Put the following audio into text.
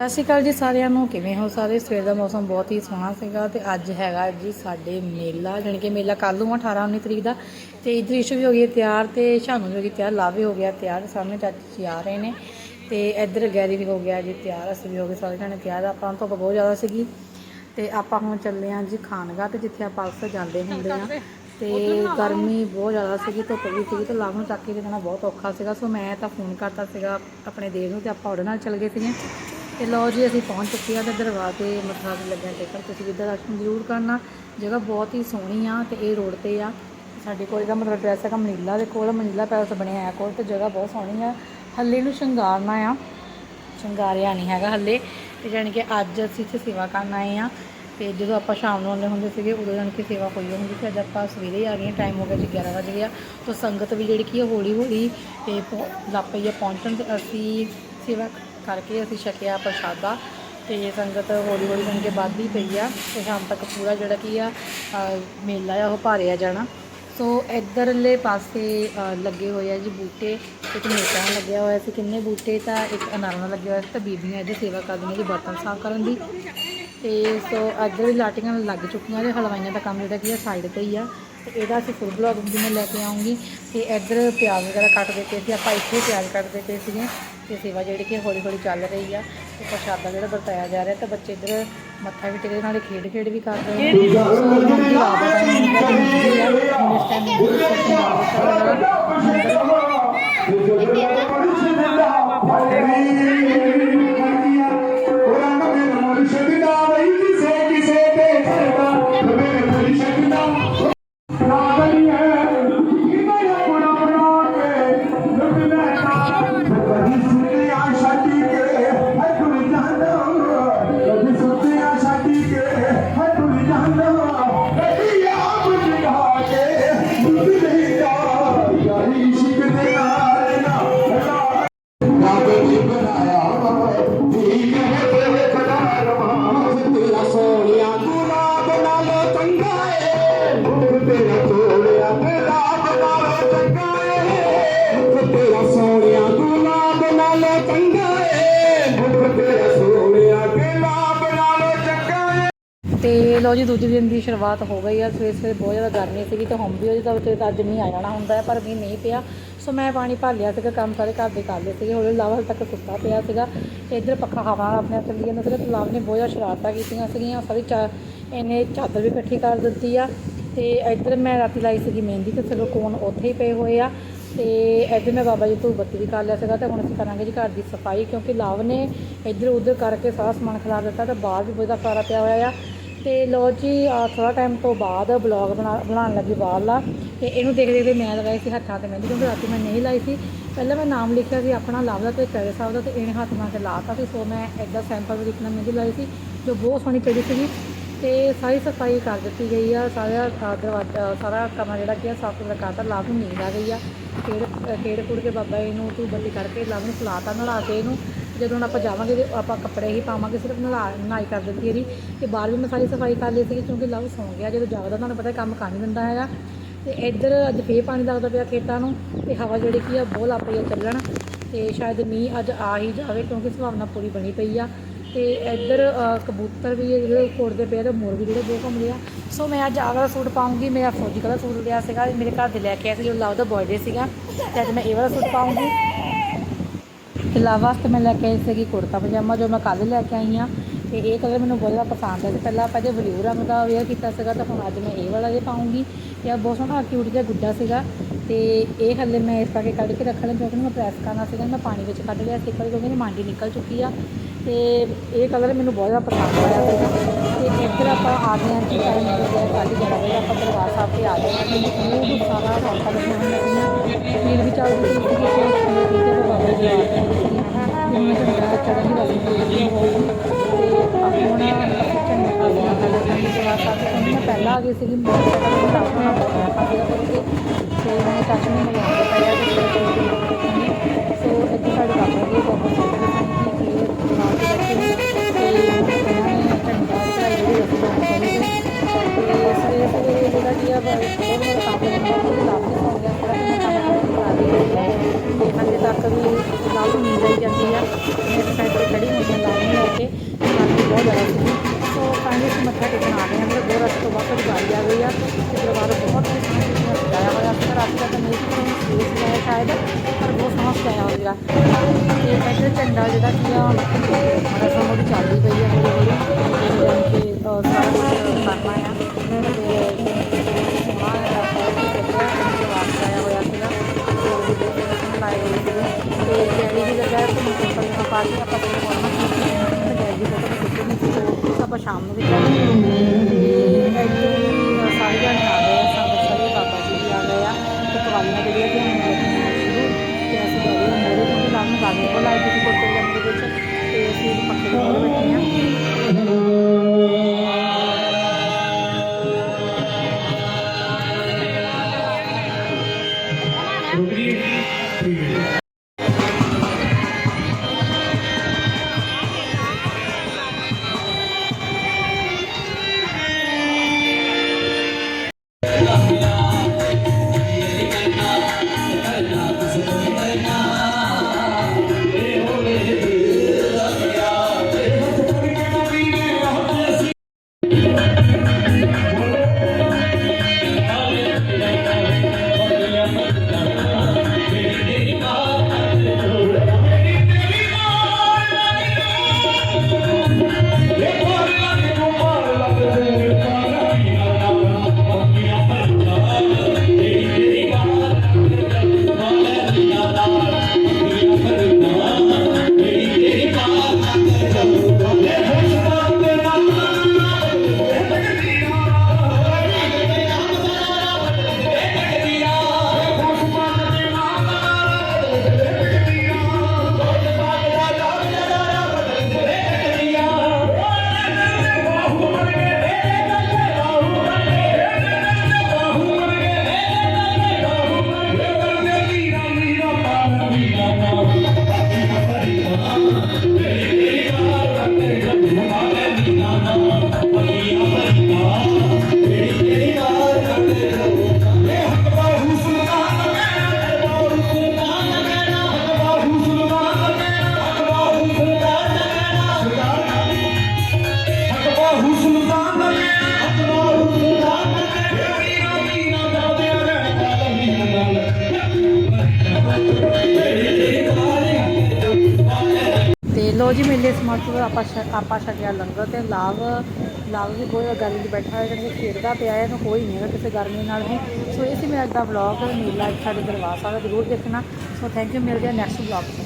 ਸਤਿ ਸ਼੍ਰੀ ਅਕਾਲ ਜੀ ਸਾਰਿਆਂ ਨੂੰ, ਕਿਵੇਂ ਹੋ ਸਾਰੇ? ਸਵੇਰ ਦਾ ਮੌਸਮ ਬਹੁਤ ਹੀ ਸੋਹਣਾ ਸੀਗਾ ਤੇ ਅੱਜ ਹੈਗਾ ਜੀ ਸਾਡੇ ਮੇਲਾ, ਜਾਣੀ ਕਿ ਮੇਲਾ ਕੱਲ੍ਹ ਨੂੰ ਆ 18 19 ਤਰੀਕ ਦਾ ਤੇ ਦ੍ਰਿਸ਼ ਵੀ ਹੋ ਗਈ ਹੈ ਤਿਆਰ ਤੇ ਸ਼ਾਨੂ ਵੀ ਹੋ ਗਈ ਤਿਆਰ, ਲਾਵੇ ਹੋ ਗਿਆ ਤਿਆਰ, ਸਾਹਮਣੇ ਚਾਚੀ ਜੀ ਆ ਰਹੇ ਨੇ ਤੇ ਇੱਧਰ ਗੈਰੀ ਵੀ ਹੋ ਗਿਆ ਜੀ ਤਿਆਰ, ਅਸੀਂ ਵੀ ਹੋ ਗਏ ਸਾਰੇ ਜਣੇ ਤਿਆਰ, ਆਪਾਂ ਨੂੰ ਧੁੱਪ ਬਹੁਤ ਜ਼ਿਆਦਾ ਸੀਗੀ ਤੇ ਆਪਾਂ ਹੁਣ ਚੱਲੇ ਹਾਂ ਜੀ ਖਾਨਗਾ ਤੇ ਜਿੱਥੇ ਆਪਾਂ ਅਕਸਰ ਜਾਂਦੇ ਹੁੰਦੇ ਆ ਤੇ ਗਰਮੀ ਬਹੁਤ ਜ਼ਿਆਦਾ ਸੀਗੀ, ਧੁੱਪ ਵੀ ਸੀਗੀ ਤੇ ਲਾਭ ਨੂੰ ਚੱਕ ਕੇ ਜਾਣਾ ਬਹੁਤ ਔਖਾ ਸੀਗਾ, ਸੋ ਮੈਂ ਤਾਂ ਫੋਨ ਕਰਤਾ ਸੀਗਾ ਆਪਣੇ ਦੇਰ ਨੂੰ ਤੇ ਆਪਾਂ ਉਹਦੇ ਨਾਲ ਚੱਲ ਗਏ ਸੀਗੇ। ਤੇ ਲਓ ਜੀ, ਅਸੀਂ ਪਹੁੰਚ ਚੁੱਕੇ ਆ ਤੇ ਦਰਵਾਜ਼ੇ ਮੱਥਾ ਵੀ ਲੱਗਿਆ ਟੇਕਣ ਤੁਸੀਂ ਵੀ ਇੱਧਰ ਦਰਸ਼ਨ ਜ਼ਰੂਰ ਕਰਨਾ। ਜਗ੍ਹਾ ਬਹੁਤ ਹੀ ਸੋਹਣੀ ਆ ਤੇ ਇਹ ਰੋਡ ਤੇ ਆ। ਸਾਡੇ ਕੋਲ ਇਹਦਾ ਮਤਲਬ ਐਡਰੈਸ ਹੈਗਾ ਮਨੀਲਾ ਦੇ ਕੋਲ, ਮਨੀਲਾ ਪੈਲਸ ਬਣਿਆ ਆ ਕੋਲ ਤੇ ਜਗ੍ਹਾ ਬਹੁਤ ਸੋਹਣੀ ਆ। ਹੱਲੇ ਨੂੰ ਸ਼ਿੰਗਾਰਨਾ ਆ। ਸ਼ਿੰਗਾਰਿਆ ਨਹੀਂ ਹੈਗਾ ਹੱਲੇ। ਤੇ ਜਾਣੀ ਕਿ ਅੱਜ ਅਸੀਂ ਇੱਥੇ ਸੇਵਾ ਕਰਨ ਆਏ ਆ। ਤੇ ਜਦੋਂ ਆਪਾਂ ਸ਼ਾਮ ਨੂੰ ਆਉਂਦੇ ਹੁੰਦੇ ਸੀਗੇ, ਉਦੋਂ ਜਾਣੀ ਕਿ ਸੇਵਾ ਹੋਈ ਹੁੰਦੀ ਸੀ। ਅੱਜ ਆਪਾਂ ਸਵੇਰੇ ਹੀ ਆ ਗਏ ਟਾਈਮ ਹੋ ਗਿਆ ਜੀ 11 ਵਜੇ ਗਿਆ ਤਾਂ ਸੰਗਤ ਵੀ ਜਿਹੜੀ ਕੀ ਹੌਲੀ ਹੌਲੀ ਤੇ ਪਹੁੰ- ਲੱਗ ਪਈ ਆ ਪਹੁੰਚਣ ਤੇ ਅਸੀਂ ਸੇਵਾ ਕਰਕੇ ਅਸੀਂ ਛਕਿਆ ਪ੍ਰਸ਼ਾਦਾ ਤੇ ਸੰਗਤ ਹੌਲੀ ਹੌਲੀ ਜਾਣੀ ਕਿ ਵੱਧਦੀ ਪਈ ਆ ਤੇ ਸ਼ਾਮ ਤੱਕ ਪੂਰਾ ਜਿਹੜਾ ਕੀ ਆ ਮੇਲਾ ਆ, ਉਹ ਭਾਰਿਆ ਜਾਣਾ। ਸੋ ਇੱਧਰਲੇ ਪਾਸੇ ਲੱਗੇ ਹੋਏ ਆ ਜੀ ਬੂਟੇ, ਇੱਕ ਮੇਟਾ ਲੱਗਿਆ ਹੋਇਆ ਸੀ। ਕਿੰਨੇ ਬੂਟੇ? ਤਾਂ ਇੱਕ ਅਨਾਰਾਂ ਲੱਗਿਆ ਹੋਇਆ ਸੀ ਤਾਂ ਬੀਬੀਆਂ ਇੱਧਰ ਸੇਵਾ ਕਰਦੀਆਂ ਜੀ ਬਰਤਨ ਸਾਫ਼ ਕਰਨ ਦੀ। ਤੇ ਸੋ ਇੱਧਰ ਵੀ ਲਾਟੀਆਂ ਲੱਗ ਚੁੱਕੀਆਂ ਤੇ ਹਲਵਾਈਆਂ ਦਾ ਕੰਮ ਜਿਹੜਾ ਕੀ ਆ ਸਾਈਡ ਤੇ ਹੀ ਆ। ਤੇ ਇਹਦਾ ਅਸੀਂ ਫੁੱਲ ਬਲੌਗ ਵੀ ਮੈਂ ਲੈ ਕੇ ਆਉਂਗੀ। ਤੇ ਇੱਧਰ ਪਿਆਜ਼ ਵਗੈਰਾ ਕੱਟ ਦਿੱਤੇ ਸੀ, ਆਪਾਂ ਇੱਥੇ ਪਿਆਜ਼ ਕੱਟ ਦਿੱਤੇ ਸੀਗੇ। ਤੇ ਸੇਵਾ ਜਿਹੜੀ ਕਿ ਹੌਲੀ ਹੌਲੀ ਚੱਲ ਰਹੀ ਆ ਤੇ ਪ੍ਰਸ਼ਾਦਾ ਜਿਹੜਾ ਵਰਤਾਇਆ ਜਾ ਰਿਹਾ ਤੇ ਬੱਚੇ ਇੱਧਰ ਮੱਥਾ ਵੀ ਟੇਕਦੇ ਨਾਲੇ ਖੇਡ ਖੇਡ ਵੀ ਕਰ ਰਹੇ ਨੇ। ਇਸ ਟਾਈਮ ਲੋ ਜੀ, ਦੂਜੇ ਦਿਨ ਦੀ ਸ਼ੁਰੂਆਤ ਹੋ ਗਈ ਆ, ਸਵੇਰੇ ਸਵੇਰੇ ਬਹੁਤ ਜ਼ਿਆਦਾ ਗਰਮੀ ਸੀਗੀ ਤੇ ਹੁਣ ਵੀ ਉਹਦੇ ਤਾਂ ਉੱਤੇ ਤਾਂ ਅੱਜ ਮੀਂਹ ਆ ਜਾਣਾ ਹੁੰਦਾ, ਪਰ ਮੀਂਹ ਨਹੀਂ ਪਿਆ। ਸੋ ਮੈਂ ਪਾਣੀ ਭਰ ਲਿਆ ਸੀਗਾ, ਕੰਮ ਸਾਰੇ ਘਰ ਦੇ ਕਰ ਲਏ ਸੀਗੇ, ਹੌਲੀ ਲਾਵਾ ਹਾਲੇ ਤੱਕ ਸੁੱਤਾ ਪਿਆ ਸੀਗਾ। ਤੇ ਇੱਧਰ ਪੱਖਾ ਹਵਾ ਨਾਲ ਆਪਣੇ ਆਪ ਚੱਲੀ ਜਾਂਦਾ ਸੀਗਾ ਤੇ ਲਾਭ ਨੇ ਬਹੁਤ ਜ਼ਿਆਦਾ ਸ਼ਰਾਰਤਾਂ ਕੀਤੀਆਂ ਸੀਗੀਆਂ, ਸਾਰੀ ਚਾ ਇਹਨੇ ਚਾਦਰ ਵੀ ਇਕੱਠੀ ਕਰ ਦਿੱਤੀ ਆ। ਤੇ ਇੱਧਰ ਮੈਂ ਰਾਤੀ ਲਾਈ ਸੀਗੀ ਮਹਿੰਦੀ ਤੇ ਚਲੋ ਕੋਨ ਉੱਥੇ ਹੀ ਪਏ ਹੋਏ ਆ। ਤੇ ਇੱਧਰ ਮੈਂ ਬਾਬਾ ਜੀ ਤੋਂ ਬੱਤੀ ਵੀ ਕਰ ਲਿਆ ਸੀਗਾ ਤੇ ਹੁਣ ਅਸੀਂ ਕਰਾਂਗੇ ਜੀ ਘਰ ਦੀ ਸਫ਼ਾਈ, ਕਿਉਂਕਿ ਲਾਭ ਨੇ ਇੱਧਰ ਉੱਧਰ ਕਰਕੇ ਸਾਰਾ ਸਮਾਨ ਖਿਲਾ ਦਿੱਤਾ ਤੇ ਬਾਹਰ ਵੀ ਬਹੁਤ ਸਾਰਾ ਪਿਆ ਹੋਇਆ ਆ। ਤੇ ਲੋ ਜੀ ਥੋੜਾ ਟਾਈਮ ਤੋਂ ਬਾਅਦ ਬਲੌਗ ਬਣਾ ਬਣਾਉਣ ਲੱਗੀ ਬਾਹਰਲਾ। ਤੇ ਇਹਨੂੰ ਦੇਖ ਦੇਖਦੇ ਮੈਂ ਲਗਾਈ ਸੀ ਹੱਥਾਂ ਤੇ ਮਹਿੰਦੀ ਕਿਉਂਕਿ ਰਾਤੀ ਮੈਂ ਨਹੀਂ ਲਾਈ ਸੀ ਪਹਿਲਾਂ ਮੈਂ ਨਾਮ ਲਿਖਿਆ ਸੀ ਆਪਣਾ ਲਾਭ ਦਾ ਤੇ ਕਰੇ ਸਾਹਿਬ ਦਾ ਤੇ ਇਹਨੇ ਹੱਥ ਨਾਲ ਤੇ ਲਾਤਾ ਸੀ ਸੋ ਮੈਂ ਇੱਦਾਂ ਸੈਂਪਲ ਵਿੱਚ ਨਾਲ ਮਹਿੰਦੀ ਲਾਈ ਸੀ ਜੋ ਬਹੁਤ ਸੋਹਣੀ ਚੜੀ ਸੀਗੀ। ਤੇ ਸਾਰੀ ਸਫ਼ਾਈ ਕਰ ਦਿੱਤੀ ਗਈ ਆ ਸਾਰਾ ਦਰਵਾਜ਼ਾ ਸਾਰਾ ਕਮਰਾ ਜਿਹੜਾ ਕੀ ਆ ਸਾਫ਼ ਸੁਥਰਾ ਕਰਤਾ ਲਾਭ ਨੂੰ ਨੀਂਦ ਆ ਗਈ ਆ। ਖੇਡ ਅ, ਖੇਡ ਕੁੜ ਕੇ ਬਾਬਾ ਇਹਨੂੰ ਨੂੰ ਤੂੰ ਬੱਤੀ ਕਰਕੇ ਲਾਭ ਨੂੰ ਫਲਾਤਾ ਨਲਾ ਕੇ ਇਹਨੂੰ ਜਦੋਂ ਹੁਣ ਆਪਾਂ ਜਾਵਾਂਗੇ ਤੇ ਆਪਾਂ ਕੱਪੜੇ ਹੀ ਪਾਵਾਂਗੇ, ਸਿਰਫ ਨਲਾ ਨਹਾਈ ਕਰ ਦਿੱਤੀ ਇਹਦੀ ਤੇ ਬਾਹਰ ਵੀ ਮੈਂ ਸਾਰੀ ਸਫ਼ਾਈ ਕਰ ਲਈ ਸੀ ਕਿਉਂਕਿ ਲਵ ਸੌਂ ਗਿਆ, ਜਦੋਂ ਜਾਗਦਾ ਤੁਹਾਨੂੰ ਪਤਾ ਕੰਮ ਕਰ ਨਹੀਂ ਦਿੰਦਾ ਹੈਗਾ। ਤੇ ਇੱਧਰ ਅੱਜ ਫੇਰ ਪਾਣੀ ਲੱਗਦਾ ਪਿਆ ਖੇਤਾਂ ਨੂੰ ਤੇ ਹਵਾ ਜਿਹੜੀ ਕੀ ਆ, ਬਹੁਤ ਲੱਗ ਪਈ ਆ ਚੱਲਣ ਤੇ ਸ਼ਾਇਦ ਮੀਂਹ ਅੱਜ ਆ ਹੀ ਜਾਵੇ ਕਿਉਂਕਿ ਸੰਭਾਵਨਾ ਪੂਰੀ ਬਣੀ ਪਈ ਆ। ਤੇ ਇੱਧਰ ਕਬੂਤਰ ਵੀ ਆ ਜਿਹੜੇ ਕੋੜਦੇ ਪਏ ਆ ਤੇ ਮੋਰ ਵੀ ਜਿਹੜੇ ਬਹੁਤ ਘੁੰਮਦੇ ਆ। ਸੋ ਮੈਂ ਅੱਜ ਆਹ ਵਾਲਾ ਸੂਟ ਪਾਉਂਗੀ, ਮੇਰਾ ਫੌਜੀ ਕਲਰ ਸੂਟ ਲਿਆ ਸੀਗਾ, ਮੇਰੇ ਘਰ ਦੇ ਲੈ ਕੇ ਆਇਆ ਸੀ ਜਦੋਂ ਲਵ ਦਾ ਬਰਥਡੇ ਸੀਗਾ। ਤੇ ਅੱਜ ਮੈਂ ਇਹ ਵਾਲਾ ਸੂਟ ਪਾਉਂਗੀ। ਤੇ ਵਾਸਤੇ ਮੈਂ ਲੈ ਕੇ ਆਈ ਸੀਗੀ ਕੁੜਤਾ ਪਜਾਮਾ ਜੋ ਮੈਂ ਕੱਲ੍ਹ ਲੈ ਕੇ ਆਈ ਆ ਤੇ ਇਹ ਕਲਰ ਮੈਨੂੰ ਬਹੁਤ ਜ਼ਿਆਦਾ ਪਸੰਦ ਹੈ ਤੇ ਪਹਿਲਾਂ ਆਪਾਂ ਜੇ ਬਲੂ ਰੰਗ ਦਾ ਵੇਅਰ ਕੀਤਾ ਸੀਗਾ ਤਾਂ ਹੁਣ ਅੱਜ ਮੈਂ ਇਹ ਵਾਲਾ ਜੇ ਪਾਉਂਗੀ। ਤੇ ਆ ਬਹੁਤ ਸੋਹਣਾ ਕਿਊਟ ਜਿਹਾ ਗੁੱਡਾ ਸੀਗਾ। ਤੇ ਇਹ ਹੱਲੇ ਮੈਂ ਇਸ ਕਰਕੇ ਕੱਢ ਕੇ ਰੱਖਣਾ ਕਿਉਂਕਿ ਮੈਂ ਪ੍ਰੈਸ ਕਰਨਾ ਸੀਗਾ ਮੈਂ ਪਾਣੀ ਵਿੱਚ ਕੱਢ ਲਿਆ ਸੀ ਇੱਕ ਕਿਉਂਕਿ ਮਾਂਡੀ ਨਿਕਲ ਚੁੱਕੀ ਆ। ਤੇ ਇਹ ਕਲਰ ਮੈਨੂੰ ਬਹੁਤ ਜ਼ਿਆਦਾ ਪਸੰਦ ਆਇਆ ਸੀਗਾ। ਤੇ ਇੱਧਰ ਆਪਾਂ ਆ ਗਏ ਹਾਂ ਜੀ ਟਾਈਮ ਹੋ ਗਿਆ ਸਾਡੀ ਜਗ੍ਹਾ ਆਪਾਂ ਦਰਬਾਰ ਸਾਹਿਬ ਤੇ ਆ ਗਏ ਹਾਂ। ਮੈਨੂੰ ਸਾਰਾ ਰੌਣਕਾਂ ਲੱਗੀਆਂ ਹੋਈਆਂ ਸੀਗੀਆਂ। ਫੀਲ ਵੀ ਚੱਲਦੀ ਸੀ ਕਿ ਕਿ ਠੀਕ ਆ ਗਏ ਸੀਗੇ ਜਿਵੇਂ ਸਾਡੇ ਪਹਿਲਾਂ ਆ ਗਈ ਸੀਗੀ ਮੋਟਰਸਾਈਕਲ ਤੇ ਲਾਉਣਾ ਪਾਇਆ ਕਰਕੇ ਤੇ ਮੈਂ ਚਾਚੂ ਨੂੰ ਮਿਲਾਉਂਦਾ ਸੋ ਇੱਥੇ ਸਾਡੇ ਬਾਬਾ ਜੀ ਬਹੁਤ ਮੇਰੇ ਸਾਈਡ ਤੇ ਖੜੀ ਹੋਈ ਹਾਂ ਲਾਈਨ ਲੈ ਕੇ ਪਾਣੀ ਬਹੁਤ ਜ਼ਿਆਦਾ ਸੀ। ਸੋ ਪਾਣੀ ਅਸੀਂ ਮੱਥਾ ਟੇਕਣ ਆ ਰਹੇ ਹਾਂ, ਮਤਲਬ ਦੋ ਰਸਤੇ ਤੋਂ ਬਾਅਦ ਗਾੜੀ ਆ ਗਈ ਆ। ਤੇ ਦਰਬਾਰ ਬਹੁਤ ਹੀ ਸੋਹਣਾ ਸਜਾਇਆ ਹੋਇਆ ਸੀ। ਰਾਸਤਾ ਤਾਂ ਨਹੀਂ ਸੀ ਸਪੇਸ ਹੈ ਸ਼ਾਇਦ ਪਰ ਬਹੁਤ ਸੋਹਣਾ ਸਜਾਇਆ ਹੋਇਆ। ਇਹ ਬੈਟਰ ਝੰਡਾ ਜਿਹੜਾ ਸੀ ਆ ਸਿੰਪਲ ਜਿਹਾ ਆਪਾਂ ਕੋਈ ਫੋਰਮਲ ਕੀਤੀ ਤੇ ਗੈਸ ਫੋਟੋ ਖਿੱਚੀ ਨਹੀਂ ਸੀ ਆਪਾਂ ਸ਼ਾਮ ਨੂੰ ਵੀ ਕਰਾਂਗੇ ਲੋ ਜੀ, ਮੇਲੇ ਸਮਾਪਤ ਆਪਾਂ ਛ- ਆਪਾਂ ਛਕਿਆ ਲੰਗਰ ਤੇ ਲਾਭ ਲਾਭ ਵੀ ਬਹੁਤ ਗਰਮੀ 'ਚ ਬੈਠਾ ਹੋਇਆ, ਜਿਹੜੇ ਖੇਡਦਾ ਪਿਆ ਹੈ ਇਹਨੂੰ ਕੋਈ ਨਹੀਂ ਹੈਗਾ ਕਿਸੇ ਗਰਮੀ ਨਾਲ ਵੀ। ਸੋ ਇਹ ਸੀ ਮੇਰਾ ਅੱਜ ਦਾ ਵਲੌਗ ਮੇਲਾ ਸਾਡੇ ਦਰਬਾਰ ਸਾਹਿਬ ਜ਼ਰੂਰ ਦੇਖਣਾ। ਸੋ ਥੈਂਕ ਯੂ ਮਿਲਦੇ ਹਾਂ ਨੈਕਸਟ ਵਲੌਗ 'ਚ